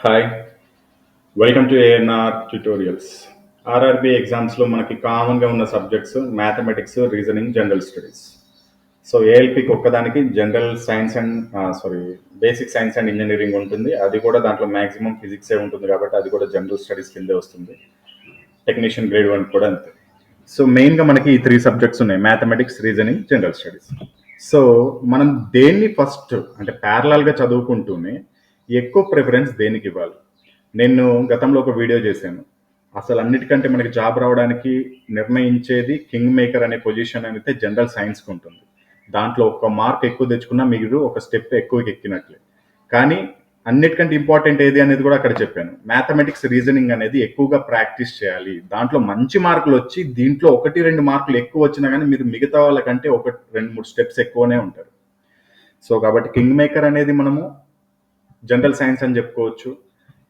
Hi welcome to ANR tutorials RRB ఎగ్జామ్స్లో మనకి కామన్గా ఉన్న subjects mathematics reasoning general studies so ఏఎల్పికి ఒక్కదానికి general science and sorry basic science and engineering ఉంటుంది. అది కూడా దాంట్లో మ్యాక్సిమం ఫిజిక్సే ఉంటుంది కాబట్టి అది కూడా జనరల్ స్టడీస్ కిందే వస్తుంది. టెక్నీషియన్ గ్రేడ్ వన్ కూడా అంతే. సో మెయిన్గా మనకి ఈ త్రీ సబ్జెక్ట్స్ ఉన్నాయి. Mathematics reasoning general studies so మనం దేన్ని ఫస్ట్ అంటే ప్యారలాల్గా చదువుకుంటూనే ఎక్కువ ప్రిఫరెన్స్ దేనికి ఇవ్వాలి? నేను గతంలో ఒక వీడియో చేశాను. అసలు అన్నిటికంటే మనకి జాబ్ రావడానికి నిర్ణయించేది కింగ్ మేకర్ అనే పొజిషన్ అయితే జనరల్ సైన్స్కి ఉంటుంది. దాంట్లో ఒక మార్క్ ఎక్కువ తెచ్చుకున్నా మీరు ఒక స్టెప్ ఎక్కువ ఎక్కినట్లే. కానీ అన్నిటికంటే ఇంపార్టెంట్ ఏది అనేది కూడా అక్కడ చెప్పాను. మ్యాథమెటిక్స్ రీజనింగ్ అనేది ఎక్కువగా ప్రాక్టీస్ చేయాలి. దాంట్లో మంచి మార్కులు వచ్చి దీంట్లో ఒకటి రెండు మార్కులు ఎక్కువ వచ్చినా కానీ మీరు మిగతా వాళ్ళకంటే ఒక రెండు మూడు స్టెప్స్ ఎక్కువనే ఉంటారు. సో కాబట్టి కింగ్ మేకర్ అనేది మనము జనరల్ సైన్స్ అని చెప్పుకోవచ్చు.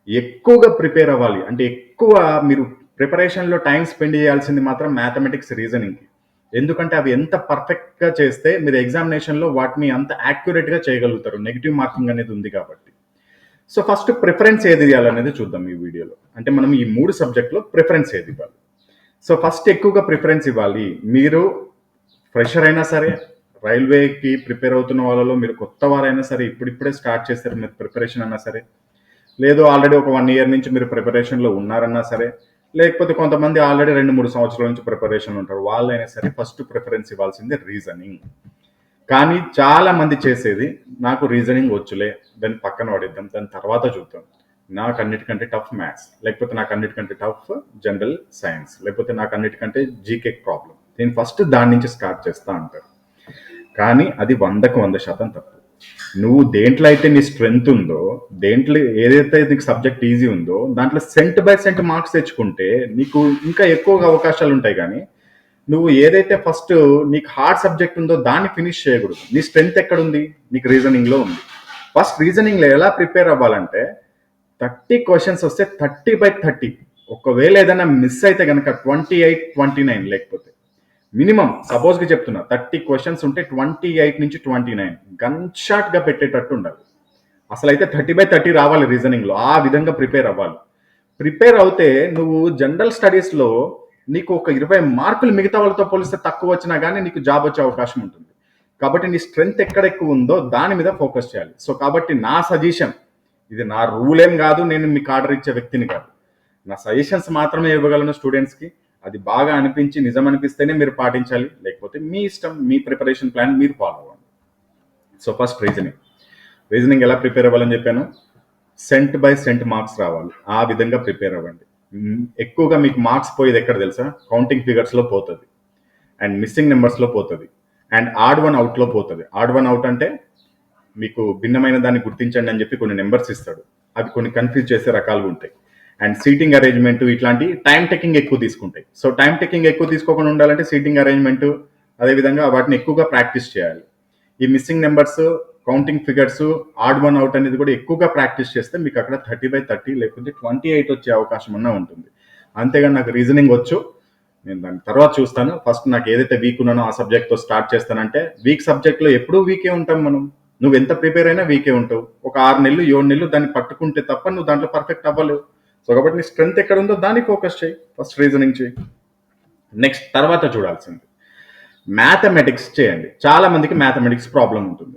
ఎక్కువగా ప్రిపేర్ అవ్వాలి. అంటే ఎక్కువ మీరు ప్రిపరేషన్లో టైం స్పెండ్ చేయాల్సింది మాత్రం మ్యాథమెటిక్స్ రీజనింగ్కి. ఎందుకంటే అవి ఎంత పర్ఫెక్ట్గా చేస్తే మీరు ఎగ్జామినేషన్లో వాటిని అంత యాక్యురేట్గా చేయగలుగుతారు. నెగిటివ్ మార్కింగ్ అనేది ఉంది కాబట్టి. సో ఫస్ట్ ప్రిఫరెన్స్ ఏది ఇవ్వాలనేది చూద్దాం ఈ వీడియోలో. అంటే మనం ఈ మూడు సబ్జెక్ట్లో ప్రిఫరెన్స్ ఏది ఇవ్వాలి? సో ఫస్ట్ ఎక్కువగా ప్రిఫరెన్స్ ఇవ్వాలి. మీరు ఫ్రెషర్ అయినా సరే రైల్వేకి ప్రిపేర్ అవుతున్న వాళ్ళలో మీరు కొత్త వారైనా సరే ఇప్పుడిప్పుడే స్టార్ట్ చేస్తారు మీరు ప్రిపరేషన్ అన్నా సరే లేదు ఆల్రెడీ ఒక వన్ ఇయర్ నుంచి మీరు ప్రిపరేషన్లో ఉన్నారన్నా సరే లేకపోతే కొంతమంది ఆల్రెడీ రెండు మూడు సంవత్సరాల నుంచి ప్రిపరేషన్ ఉంటారు. వాళ్ళైనా సరే ఫస్ట్ ప్రిఫరెన్స్ ఇవ్వాల్సిందే రీజనింగ్. కానీ చాలా మంది చేసేది నాకు రీజనింగ్ వచ్చులే దాన్ని పక్కన పడేద్దాం దాని తర్వాత చూద్దాం. నాకు అన్నిటికంటే టఫ్ మ్యాథ్స్ లేకపోతే నాకు అన్నిటికంటే టఫ్ జనరల్ సైన్స్ లేకపోతే నాకు అన్నిటికంటే జీకే ప్రాబ్లం నేను ఫస్ట్ దాని నుంచి స్టార్ట్ చేస్తా అంటారు. కానీ అది వందకు వంద శాతం తప్పు. నువ్వు దేంట్లో అయితే నీ స్ట్రెంగ్త్ ఉందో దేంట్లో ఏదైతే నీకు సబ్జెక్ట్ ఈజీ ఉందో దాంట్లో సెంట్ బై సెంట్ మార్క్స్ తెచ్చుకుంటే నీకు ఇంకా ఎక్కువగా అవకాశాలు ఉంటాయి కానీ నువ్వు ఏదైతే ఫస్ట్ నీకు హార్డ్ సబ్జెక్ట్ ఉందో దాన్ని ఫినిష్ చేయకూడదు. నీ స్ట్రెంగ్త్ ఎక్కడుంది? నీకు రీజనింగ్లో ఉంది. ఫస్ట్ రీజనింగ్లో ఎలా ప్రిపేర్ అవ్వాలంటే థర్టీ క్వశ్చన్స్ వస్తే థర్టీ బై థర్టీ ఒకవేళ ఏదైనా మిస్ అయితే కనుక ట్వంటీ ఎయిట్ ట్వంటీ నైన్ లేకపోతే. మినిమం సపోజ్గా చెప్తున్నా థర్టీ క్వశ్చన్స్ ఉంటే ట్వంటీ ఎయిట్ నుంచి ట్వంటీ నైన్ గన్ షాట్గా పెట్టేటట్టు ఉండాలి. అసలు అయితే థర్టీ బై థర్టీ రావాలి రీజనింగ్లో ఆ విధంగా ప్రిపేర్ అవ్వాలి. ప్రిపేర్ అవుతే నువ్వు జనరల్ స్టడీస్లో నీకు ఒక ఇరవై మార్కులు మిగతా వాళ్ళతో పోలిస్తే తక్కువ వచ్చినా కానీ నీకు జాబ్ వచ్చే అవకాశం ఉంటుంది. కాబట్టి నీ స్ట్రెంగ్త్ ఎక్కడ ఎక్కువ ఉందో దాని మీద ఫోకస్ చేయాలి. సో కాబట్టి నా సజెషన్ ఇది నా రూల్ ఏం కాదు నేను మీకు ఆర్డర్ ఇచ్చే వ్యక్తిని కాదు. నా సజెషన్స్ మాత్రమే ఇవ్వగలను స్టూడెంట్స్కి అది బాగా అనిపించి నిజం అనిపిస్తేనే మీరు పాటించాలి. లేకపోతే మీ ఇష్టం మీ ప్రిపరేషన్ ప్లాన్ మీరు ఫాలో అవ్వండి. సో ఫస్ట్ రీజనింగ్ రీజనింగ్ ఎలా ప్రిపేర్ అవ్వాలని చెప్పాను? సెంట్ బై సెంట్ మార్క్స్ రావాలి. ఆ విధంగా ప్రిపేర్ అవ్వండి. ఎక్కువగా మీకు మార్క్స్ పోయేది ఎక్కడ తెలుసా? కౌంటింగ్ ఫిగర్స్లో పోతుంది. అండ్ మిస్సింగ్ నెంబర్స్లో పోతుంది. అండ్ ఆడ్ వన్ అవుట్లో పోతుంది. ఆడ్ వన్ అవుట్ అంటే మీకు భిన్నమైన దాన్ని గుర్తించండి అని చెప్పి కొన్ని నెంబర్స్ ఇస్తాడు. అవి కొన్ని కన్ఫ్యూజ్ చేసే రకాలుగా ఉంటాయి. అండ్ సీటింగ్ అరేంజ్మెంట్ ఇట్లాంటి టైం టేకింగ్ ఎక్కువ తీసుకుంటాయి. సో టైం టేకింగ్ ఎక్కువ తీసుకోకుండా ఉండాలంటే సీటింగ్ అరేంజ్మెంట్ అదేవిధంగా వాటిని ఎక్కువగా ప్రాక్టీస్ చేయాలి. ఈ missing numbers counting figures odd one out అనేది కూడా ఎక్కువగా ప్రాక్టీస్ చేస్తే మీకు అక్కడ థర్టీ బై థర్టీ లేకపోతే ట్వంటీ ఎయిట్ వచ్చే అవకాశం అన్నా ఉంటుంది. అంతేగాని నాకు రీజనింగ్ వచ్చు. నేను దాని తర్వాత చూస్తాను. ఫస్ట్ నాకు ఏదైతే వీక్ ఉన్నానో ఆ సబ్జెక్ట్తో స్టార్ట్ చేస్తానంటే వీక్ సబ్జెక్ట్లో ఎప్పుడూ వీకే ఉంటాం మనం. నువ్వు ఎంత ప్రిపేర్ అయినా వీకే ఉంటావు. ఒక ఆరు నెలలు ఏడు నెలలు దాన్ని పట్టుకుంటే తప్ప నువ్వు దాంట్లో పర్ఫెక్ట్ అవ్వలేవు. సో కాబట్టి నీ స్ట్రెంత్ ఎక్కడ ఉందో దాన్ని ఫోకస్ చేయి. ఫస్ట్ రీజనింగ్ చేయి. నెక్స్ట్ తర్వాత చూడాల్సింది. మ్యాథమెటిక్స్ చేయండి. చాలా మందికి మ్యాథమెటిక్స్ ప్రాబ్లం ఉంటుంది.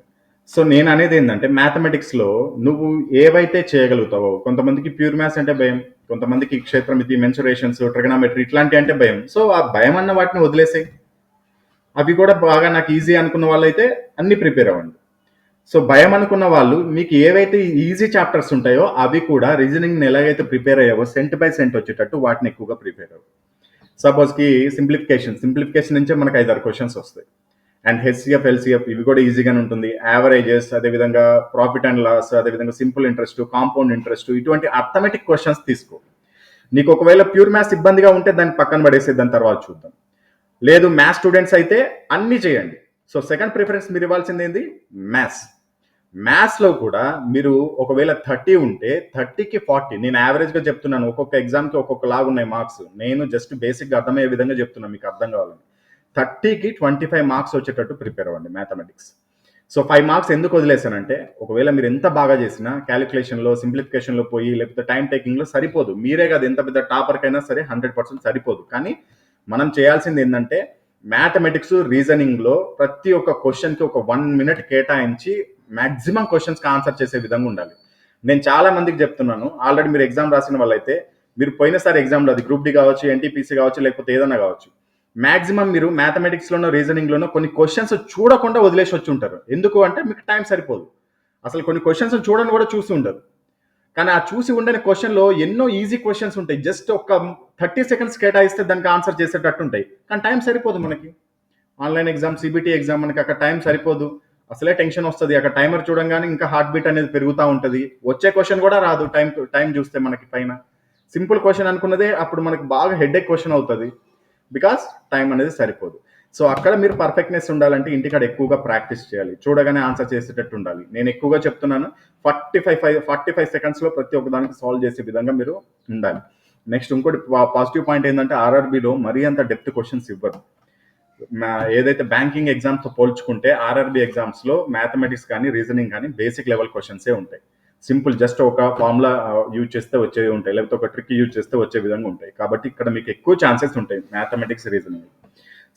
సో నేను అనేది ఏంటంటే మ్యాథమెటిక్స్లో నువ్వు ఏవైతే చేయగలుగుతావో కొంతమందికి ప్యూర్ మ్యాథ్స్ అంటే భయం కొంతమందికి క్షేత్రం ఇది మెన్సురేషన్స్ ట్రిగనామెట్రీ ఇట్లాంటి అంటే భయం. సో ఆ భయం అన్న వాటిని వదిలేసాయి. అవి కూడా బాగా నాకు ఈజీ అనుకున్న వాళ్ళైతే అన్ని ప్రిపేర్ అవ్వండి. సో భయం అనుకున్న వాళ్ళు మీకు ఏవైతే ఈజీ చాప్టర్స్ ఉంటాయో అవి కూడా రీజనింగ్ ఎలాగైతే ప్రిపేర్ అయ్యావో సెంట్ బై సెంట్ వచ్చేటట్టు వాటిని ఎక్కువగా ప్రిపేర్ అవ్వు. సపోజ్కి సింప్లిఫికేషన్ సింప్లిఫికేషన్ నుంచే మనకు ఐదారు క్వశ్చన్స్ వస్తాయి. అండ్ హెచ్సిఎఫ్ ఎల్సిఎఫ్ ఇవి కూడా ఈజీగానే ఉంటుంది. యావరేజెస్ అదేవిధంగా ప్రాఫిట్ అండ్ లాస్ అదేవిధంగా సింపుల్ ఇంట్రెస్ట్ కాంపౌండ్ ఇంట్రెస్ట్ ఇటువంటి అర్థమెటిక్ క్వశ్చన్స్ తీసుకో. నీకు ఒకవేళ ప్యూర్ మ్యాథ్స్ ఇబ్బందిగా ఉంటే దాన్ని పక్కన పడేసి దాని తర్వాత చూద్దాం. లేదు మ్యాథ్స్ స్టూడెంట్స్ అయితే అన్నీ చేయండి. సో సెకండ్ ప్రిఫరెన్స్ మీరు ఇవ్వాల్సింది ఏంది? మ్యాథ్స్ మ్యాథ్స్లో కూడా మీరు ఒకవేళ థర్టీ ఉంటే థర్టీకి ఫార్టీ నేను యావరేజ్గా చెప్తున్నాను. ఒక్కొక్క ఎగ్జామ్కి ఒక్కొక్క లాగా ఉన్నాయి మార్క్స్ నేను జస్ట్ బేసిక్గా అర్థమయ్యే విధంగా చెప్తున్నాను మీకు అర్థం కావాలని. థర్టీకి ట్వంటీ ఫైవ్ మార్క్స్ వచ్చేటట్టు ప్రిపేర్ అవ్వండి మ్యాథమెటిక్స్ సో ఫైవ్ మార్క్స్ ఎందుకు వదిలేశానంటే ఒకవేళ మీరు ఎంత బాగా చేసినా క్యాలిక్యులేషన్లో సింప్లిఫికేషన్లో పోయి లేకపోతే టైం టేకింగ్లో సరిపోదు. మీరే కాదు ఎంత పెద్ద టాపర్కైనా సరే హండ్రెడ్ పర్సెంట్ సరిపోదు. కానీ మనం చేయాల్సింది ఏంటంటే మ్యాథమెటిక్స్ రీజనింగ్లో ప్రతి ఒక్క క్వశ్చన్కి ఒక వన్ మినిట్ కేటాయించి మ్యాక్సిమం క్వశ్చన్స్కి ఆన్సర్ చేసే విధంగా ఉండాలి. నేను చాలా మందికి చెప్తున్నాను ఆల్రెడీ మీరు ఎగ్జామ్ రాసిన వాళ్ళైతే మీరు పోయినసారి ఎగ్జామ్లో అది గ్రూప్ డి కావచ్చు ఎన్టీపీసీ కావచ్చు లేకపోతే ఏదైనా కావచ్చు మాక్సిమం మీరు మ్యాథమెటిక్స్లోనో రీజనింగ్లోనో కొన్ని క్వశ్చన్స్ చూడకుండా వదిలేసి వచ్చి ఉంటారు. ఎందుకు అంటే మీకు టైం సరిపోదు. అసలు కొన్ని క్వశ్చన్స్ చూడని కూడా చూసి ఉండదు కానీ ఆ చూసి ఉండని క్వశ్చన్లో ఎన్నో ఈజీ క్వశ్చన్స్ ఉంటాయి. జస్ట్ ఒక థర్టీ సెకండ్స్ కేటాయిస్తే దానికి ఆన్సర్ చేసేటట్టు ఉంటాయి. కానీ టైం సరిపోదు మనకి. ఆన్లైన్ ఎగ్జామ్ సిబిటీ ఎగ్జామ్ మనకి అక్కడ టైం సరిపోదు. అసలే టెన్షన్ వస్తుంది. అక్కడ టైమర్ చూడంగానే ఇంకా హార్ట్ బీట్ అనేది పెరుగుతూ ఉంటుంది. వచ్చే క్వశ్చన్ కూడా రాదు టైం టైం చూస్తే మనకి పైన. సింపుల్ క్వశ్చన్ అనుకున్నదే అప్పుడు మనకి బాగా హెడ్ ఎక్ క్వశ్చన్ అవుతుంది. బికాస్ టైం అనేది సరిపోదు. సో అక్కడ మీరు పర్ఫెక్ట్నెస్ ఉండాలంటే ఇంటికాడ ఎక్కువగా ప్రాక్టీస్ చేయాలి. చూడగానే ఆన్సర్ చేసేటట్టు ఉండాలి. నేను ఎక్కువగా చెప్తున్నాను forty five five forty five సెకండ్స్లో ప్రతి ఒక్కదానికి సాల్వ్ చేసే విధంగా మీరు ఉండాలి. నెక్స్ట్ ఇంకోటి పాజిటివ్ పాయింట్ ఏంటంటే ఆర్ఆర్బిలో మరీ అంత డెప్త్ క్వశ్చన్స్ ఇవ్వరు. ఏదైతే బ్యాంకింగ్ ఎగ్జామ్స్తో పోల్చుకుంటే ఆర్ఆర్బి ఎగ్జామ్స్లో మ్యాథమెటిక్స్ కానీ రీజనింగ్ కానీ బేసిక్ లెవెల్ క్వశ్చన్సే ఉంటాయి. సింపుల్ జస్ట్ ఒక ఫార్ములా యూజ్ చేస్తే వచ్చేవి ఉంటాయి. లేకపోతే ఒక ట్రిక్ యూజ్ చేస్తే వచ్చే విధంగా ఉంటాయి. కాబట్టి ఇక్కడ మీకు ఎక్కువ ఛాన్సెస్ ఉంటాయి మ్యాథమెటిక్స్ రీజనింగ్.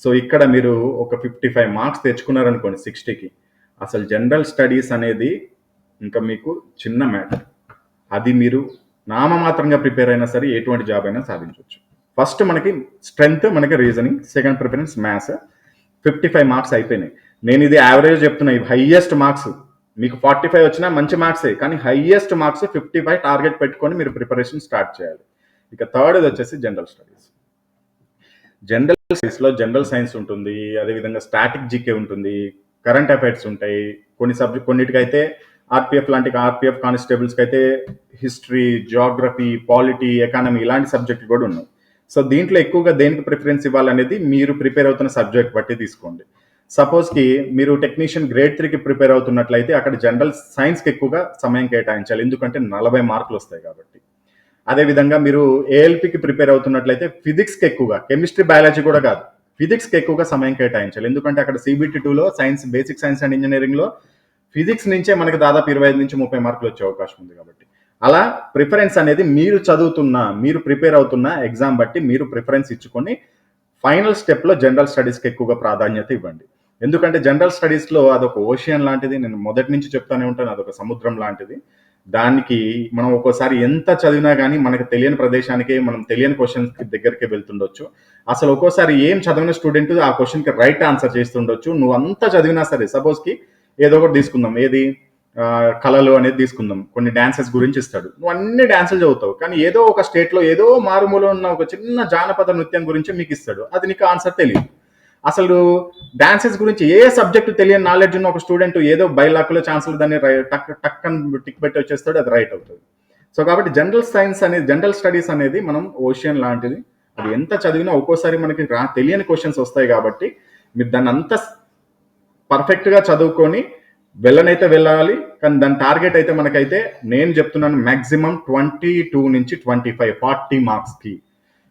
సో ఇక్కడ మీరు ఒక ఫిఫ్టీ ఫైవ్ మార్క్స్ తెచ్చుకున్నారనుకోండి సిక్స్టీకి. అసలు జనరల్ స్టడీస్ అనేది ఇంకా మీకు చిన్న మ్యాటర్. అది మీరు నామమాత్రంగా ప్రిపేర్ అయినా సరే ఎటువంటి జాబ్ అయినా సాధించవచ్చు ఫస్ట్ మనకి స్ట్రెంగ్త్ మనకి reasoning second preference maths fifty five marks అయిపోయినాయి. నేను ఇది యావరేజ్ చెప్తున్నా ఇవి హైయెస్ట్ మార్క్స్ మీకు ఫార్టీ ఫైవ్ వచ్చినా మంచి మార్క్సే కానీ highest marks fifty five target పెట్టుకొని మీరు ప్రిపరేషన్ స్టార్ట్ చేయాలి. ఇక థర్డ్ వచ్చేసి జనరల్ స్టడీస్ జనరల్ స్టడీస్లో జనరల్ సైన్స్ ఉంటుంది అదేవిధంగా స్టాటిక్ జీకే ఉంటుంది కరెంట్ అఫైర్స్ ఉంటాయి. కొన్ని సబ్జెక్ట్ కొన్నిటికైతే ఆర్పిఎఫ్ లాంటి ఆర్పిఎఫ్ కానిస్టేబుల్స్కి అయితే హిస్టరీ జాగ్రఫీ పాలిటీ ఎకానమీ ఇలాంటి సబ్జెక్టులు కూడా ఉన్నాయి. సో దీంట్లో ఎక్కువగా దేనికి ప్రిఫరెన్స్ ఇవ్వాలనేది మీరు ప్రిపేర్ అవుతున్న సబ్జెక్ట్ బట్టి తీసుకోండి. సపోజ్కి మీరు టెక్నీషియన్ గ్రేడ్ త్రీకి ప్రిపేర్ అవుతున్నట్లయితే అక్కడ జనరల్ సైన్స్కి ఎక్కువగా సమయం కేటాయించాలి. ఎందుకంటే నలభై మార్కులు వస్తాయి కాబట్టి. అదేవిధంగా మీరు ఏఎల్పికి ప్రిపేర్ అవుతున్నట్లయితే ఫిజిక్స్కి ఎక్కువగా కెమిస్ట్రీ బయాలజీ కూడా కాదు. ఫిజిక్స్కి ఎక్కువగా సమయం కేటాయించాలి. ఎందుకంటే అక్కడ సిబిటి టూలో సైన్స్ బేసిక్ సైన్స్ అండ్ ఇంజనీరింగ్లో ఫిజిక్స్ నుంచే మనకి దాదాపు ఇరవై ఐదు నుంచి ముప్పై మార్కులు వచ్చే అవకాశం ఉంది కాబట్టి. అలా ప్రిఫరెన్స్ అనేది మీరు చదువుతున్న మీరు ప్రిపేర్ అవుతున్న ఎగ్జామ్ బట్టి మీరు ప్రిఫరెన్స్ ఇచ్చుకొని ఫైనల్ స్టెప్లో జనరల్ స్టడీస్కి ఎక్కువగా ప్రాధాన్యత ఇవ్వండి. ఎందుకంటే జనరల్ స్టడీస్లో అదొక ఓషియన్ లాంటిది నేను మొదటి నుంచి చెప్తానే ఉంటాను అదొక సముద్రం లాంటిది. దానికి మనం ఒక్కోసారి ఎంత చదివినా కానీ మనకు తెలియని ప్రదేశానికి మనం తెలియని క్వశ్చన్స్కి దగ్గరికి వెళ్తుండొచ్చు. అసలు ఒక్కోసారి ఏం చదివిన స్టూడెంట్ ఆ క్వశ్చన్కి రైట్ ఆన్సర్ చేస్తుండొచ్చు. నువ్వు అంతా చదివినా సరే సపోజ్కి ఏదో ఒకటి తీసుకుందాం. ఏది? కళలు అనేది తీసుకుందాం. కొన్ని డాన్సెస్ గురించి ఇస్తాడు. నువ్వు అన్ని డాన్సులు చదువుతావు. కానీ ఏదో ఒక స్టేట్లో ఏదో మారుమూల ఉన్న ఒక చిన్న జానపద నృత్యం గురించి మీకు ఇస్తాడు. అది నీకు ఆన్సర్ తెలియదు. అసలు డాన్సెస్ గురించి ఏ సబ్జెక్ట్ తెలియని నాలెడ్జ్ ఉన్న ఒక స్టూడెంట్ ఏదో బైలాక్లో ఛాన్సులు దాన్ని టక్ టక్ అని టిక్ పెట్టి వచ్చేస్తాడు అది రైట్ అవుతుంది. సో కాబట్టి జనరల్ సైన్స్ అనేది జనరల్ స్టడీస్ అనేది మనం ఓషియన్ లాంటిది. అది ఎంత చదివినా ఒక్కోసారి మనకి రా తెలియని క్వశ్చన్స్ వస్తాయి కాబట్టి మీరు దాన్ని అంత పర్ఫెక్ట్గా చదువుకొని వెళ్ళనైతే వెళ్ళాలి కానీ దాని టార్గెట్ అయితే మనకైతే నేను చెప్తున్నాను మాక్సిమం ట్వంటీ టూ నుంచి ట్వంటీ ఫైవ్ ఫార్టీ మార్క్స్కి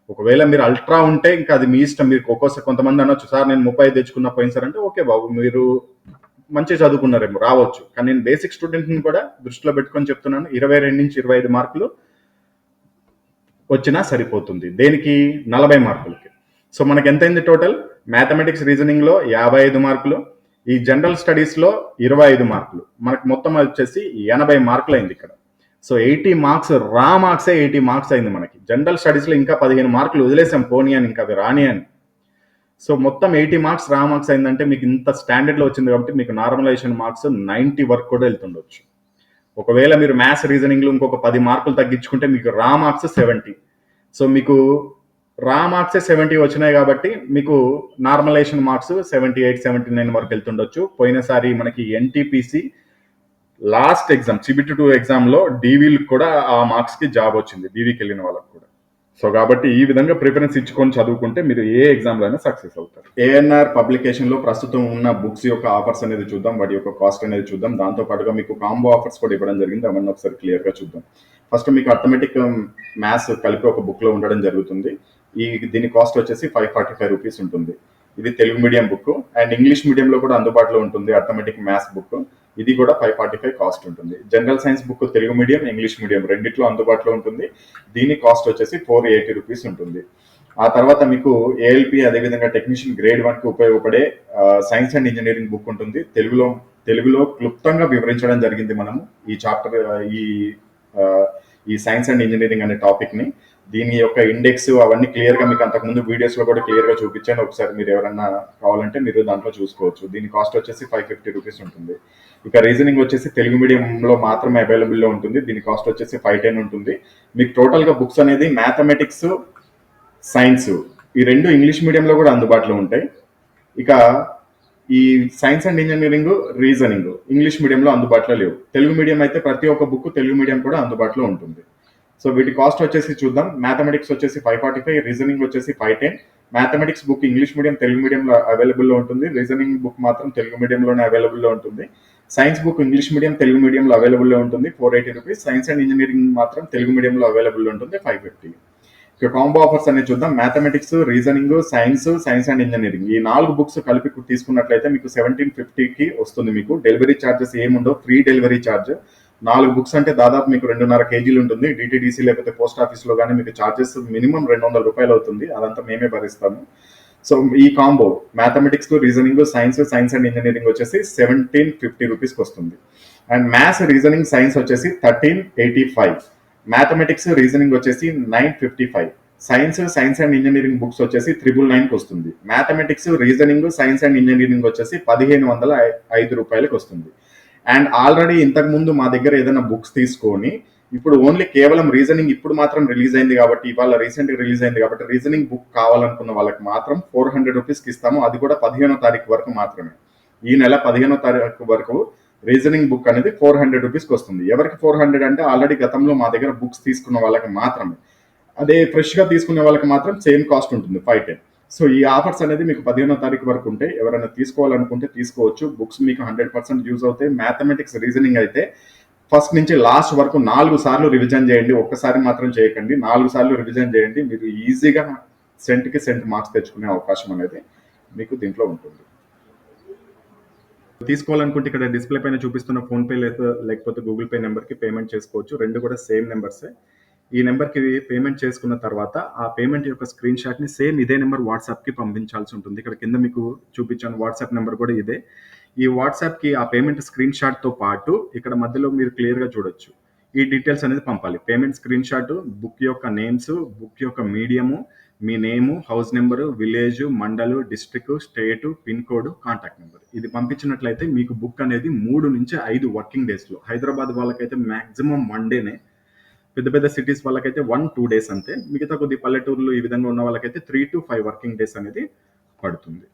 ఒకవేళ మీరు అల్ట్రా ఉంటే ఇంకా అది మీ ఇష్టం మీరు ఒక్కోసారి కొంతమంది అనొచ్చు సార్ నేను ముప్పై ఐదు తెచ్చుకున్న పోయింది సార్ అంటే ఓకే బాబు మీరు మంచిగా చదువుకున్నారేమో రావచ్చు. కానీ నేను బేసిక్ స్టూడెంట్ని కూడా దృష్టిలో పెట్టుకొని చెప్తున్నాను ఇరవై రెండు నుంచి ఇరవై ఐదు మార్కులు వచ్చినా సరిపోతుంది. దేనికి? నలభై మార్కులకి. సో మనకి ఎంత అయింది టోటల్ మ్యాథమెటిక్స్ రీజనింగ్లో యాభై ఐదు మార్కులు ఈ జనరల్ స్టడీస్లో ఇరవై ఐదు మార్కులు. మనకు మొత్తం వచ్చేసి ఎనభై మార్కులు అయింది ఇక్కడ. సో ఎయిటీ మార్క్స్ రా మార్క్సే ఎయిటీ మార్క్స్ అయింది మనకి. జనరల్ స్టడీస్లో ఇంకా పదిహేను మార్కులు వదిలేసాం పోనీ అని ఇంకా అవి రాని అని. సో మొత్తం ఎయిటీ మార్క్స్ రా మార్క్స్ అయిందంటే మీకు ఇంత స్టాండర్డ్లో వచ్చింది కాబట్టి మీకు నార్మలైజేషన్ మార్క్స్ నైంటీ వరకు కూడా వెళ్తుండొచ్చు. ఒకవేళ మీరు మ్యాథ్స్ రీజనింగ్లో ఇంకొక పది మార్కులు తగ్గించుకుంటే మీకు రా మార్క్స్ సెవెంటీ. సో మీకు రా మార్క్సే సెవెంటీ వచ్చినాయి కాబట్టి మీకు normalization marks seventy eight seventy nine వరకు వెళ్తుండొచ్చు. పోయినసారి మనకి NTPC last exam CBT two ఎగ్జామ్లో డీవీలకు కూడా ఆ మార్క్స్కి జాబ్ వచ్చింది డీవీకి వెళ్ళిన వాళ్ళకి కూడా. సో కాబట్టి ఈ విధంగా ప్రిఫరెన్స్ ఇచ్చుకొని చదువుకుంటే మీరు ఏ ఎగ్జామ్లో అయినా సక్సెస్ అవుతారు. ఏఎన్ఆర్ పబ్లికేషన్లో ప్రస్తుతం ఉన్న బుక్స్ యొక్క ఆఫర్స్ అనేది చూద్దాం వాటి యొక్క కాస్ట్ అనేది చూద్దాం. దాంతో పాటుగా మీకు కాంబో ఆఫర్స్ కూడా ఇవ్వడం జరిగింది. అవన్నీ ఒకసారి క్లియర్గా చూద్దాం. ఫస్ట్ మీకు అథమెటిక్ మ్యాథ్స్ um, కలిపి ఒక బుక్లో ఉండడం జరుగుతుంది. ఈ దీని కాస్ట్ వచ్చేసి ఫైవ్ ఫార్టీ ఫైవ్ రూపీస్ ఉంటుంది. ఇది Telugu medium book and English మీడియంలో కూడా అందుబాటులో ఉంటుంది అథమెటిక్ మ్యాథ్స్ బుక్ ఇది కూడా ఫైవ్ ఫార్టీ ఫైవ్ కాస్ట్ ఉంటుంది. General science book Telugu medium English medium రెండిట్లో అందుబాటులో ఉంటుంది. దీని కాస్ట్ వచ్చేసి ఫోర్ ఎయిటీ రూపీస్ ఉంటుంది. ఆ తర్వాత మీకు ఏఎల్పి అదేవిధంగా టెక్నీషియన్ గ్రేడ్ వన్కి ఉపయోగపడే సైన్స్ అండ్ ఇంజనీరింగ్ బుక్ ఉంటుంది. తెలుగులో తెలుగులో క్లుప్తంగా వివరించడం జరిగింది మనము ఈ చాప్టర్ ఈ ఈ సైన్స్ అండ్ ఇంజనీరింగ్ అనే టాపిక్ని దీని యొక్క ఇండెక్స్ అవన్నీ క్లియర్గా మీకు అంతకుముందు వీడియోస్లో కూడా క్లియర్గా చూపించాను. ఒకసారి మీరు ఎవరన్నా కావాలంటే మీరు దాంట్లో చూసుకోవచ్చు. దీని కాస్ట్ వచ్చేసి ఫైవ్ ఫిఫ్టీ రూపీస్ ఉంటుంది. ఇక రీజనింగ్ వచ్చేసి తెలుగు మీడియంలో మాత్రమే అవైలబుల్లో ఉంటుంది. దీని కాస్ట్ వచ్చేసి ఫైవ్ టెన్ ఉంటుంది. మీకు టోటల్గా బుక్స్ అనేది మ్యాథమెటిక్స్ సైన్స్ ఈ రెండు ఇంగ్లీష్ మీడియంలో కూడా అందుబాటులో ఉంటాయి. ఇక ఈ science and engineering reasoning English మీడియంలో అందుబాటులో లేవు. తెలుగు మీడియం అయితే ప్రతి ఒక్క బుక్ తెలుగు మీడియం కూడా అందుబాటులో ఉంటుంది. సో వీటి కాస్ట్ వచ్చేసి చూద్దాం. మ్యాథమెటిక్స్ వచ్చేసి ఫైవ్ ఫార్టీ ఫైవ్ రీజనింగ్ వచ్చేసి five ten mathematics book English medium Telugu మీడియంలో అవైలబుల్లో ఉంటుంది. రీజనింగ్ బుక్ మాత్రం తెలుగు మీడియంలోనే అవైలబుల్లో ఉంటుంది. Science book English medium Telugu మీడియంలో అవైలబుల్లో ఉంటుంది four eighty rupees science and engineering మాత్రం తెలుగు మీడియంలో అవైలబుల్ ఉంటుంది ఫైవ్ ఫిఫ్టీ ఇక కాంబో ఆఫర్స్ అనేది చూద్దాం. Mathematics reasoning science science and engineering ఈ నాలుగు బుక్స్ కలిపి తీసుకున్నట్లయితే మీకు సెవెంటీన్ ఫిఫ్టీకి వస్తుంది మీకు. డెలివరీ ఛార్జెస్ ఏముండవు? ఫ్రీ డెలివరీ ఛార్జ్ నాలుగు బుక్స్ అంటే దాదాపు మీకు రెండున్నర కేజీలు ఉంటుంది. డిటీడీసీ లేకపోతే పోస్ట్ ఆఫీస్లో కానీ మీకు ఛార్జెస్ మినిమం రెండు వందల రూపాయలు అవుతుంది. అదంతా మేమే భరిస్తాము. సో ఈ combo mathematics reasoning science science and engineering వచ్చేసి సెవెంటీన్ ఫిఫ్టీ రూపీస్కి వస్తుంది. అండ్ మ్యాథ్స్ రీజనింగ్ సైన్స్ వచ్చేసి thirteen eighty five. Mathematics reasoning వచ్చేసి nine fifty five. Science science and engineering books వచ్చేసి త్రిబుల్ నైన్కి వస్తుంది. Mathematics reasoning science and engineering వచ్చేసి పదిహేను వందల ఐదు రూపాయలకి వస్తుంది. అండ్ ఆల్రెడీ ఇంతకు ముందు మా దగ్గర ఏదైనా బుక్స్ తీసుకొని ఇప్పుడు ఓన్లీ కేవలం రీజనింగ్ ఇప్పుడు మాత్రం రిలీజ్ అయింది కాబట్టి ఇవాళ రీసెంట్గా రిలీజ్ అయింది కాబట్టి రీజనింగ్ బుక్ కావాలనుకున్న వాళ్ళకి మాత్రం ఫోర్ హండ్రెడ్ రూపీస్కి ఇస్తాము. అది కూడా పదిహేనో తారీఖు వరకు మాత్రమే. ఈ నెల పదిహేనో తారీఖు వరకు రీజనింగ్ బుక్ అనేది ఫోర్ హండ్రెడ్ రూపీస్కి వస్తుంది. ఎవరికి ఫోర్ హండ్రెడ్ అంటే ఆల్రెడీ గతంలో మా దగ్గర బుక్స్ తీసుకున్న వాళ్ళకి మాత్రమే. అదే ఫ్రెష్గా తీసుకునే వాళ్ళకి మాత్రం సేమ్ కాస్ట్ ఉంటుంది ఫైవ్ టెన్ సో ఈ ఆఫర్స్ అనేది మీకు పదిహేనో తారీఖు వరకు ఉంటాయి. ఎవరైనా తీసుకోవాలనుకుంటే తీసుకోవచ్చు. బుక్స్ మీకు హండ్రెడ్ పర్సెంట్ యూజ్ అవుతాయి. మ్యాథమెటిక్స్ రీజనింగ్ అయితే ఫస్ట్ నుంచి లాస్ట్ వరకు నాలుగు సార్లు రివిజన్ చేయండి. ఒక్కసారి మాత్రం చేయకండి. నాలుగు సార్లు రివిజన్ చేయండి. మీరు ఈజీగా సెంట్కి సెంట్ మార్క్స్ తెచ్చుకునే అవకాశం అనేది మీకు దీంట్లో ఉంటుంది. తీసుకోవాలనుకుంటే ఇక్కడ డిస్ప్లే పైన చూపిస్తున్న ఫోన్పే లేదా లేకపోతే గూగుల్ పే నెంబర్కి పేమెంట్ చేసుకోవచ్చు. రెండు కూడా సేమ్ నెంబర్సే. ఈ నెంబర్కి పేమెంట్ చేసుకున్న తర్వాత ఆ పేమెంట్ యొక్క స్క్రీన్ షాట్ని సేమ్ ఇదే నెంబర్ వాట్సాప్కి పంపించాల్సి ఉంటుంది. ఇక్కడ కింద మీకు చూపించాను వాట్సాప్ నెంబర్ కూడా ఇదే. ఈ వాట్సాప్కి ఆ పేమెంట్ స్క్రీన్ షాట్తో పాటు ఇక్కడ మధ్యలో మీరు క్లియర్గా చూడొచ్చు. ఈ డీటెయిల్స్ అనేది పంపాలి. పేమెంట్ స్క్రీన్ షాట్ బుక్ యొక్క నేమ్స్ బుక్ యొక్క మీడియము మీ name house number village mandal district state pin code contact number. ఇది పంపించినట్లయితే మీకు బుక్ అనేది మూడు నుంచి ఐదు వర్కింగ్ డేస్లో హైదరాబాద్ వాళ్ళకైతే మాక్సిమం వన్ డేనే పెద్ద పెద్ద సిటీస్ వాళ్ళకైతే వన్ టూ డేస్ అంతే. మిగతా కొద్ది పల్లెటూర్లు ఈ విధంగా ఉన్న వాళ్ళకైతే three to five working days అనేది పడుతుంది.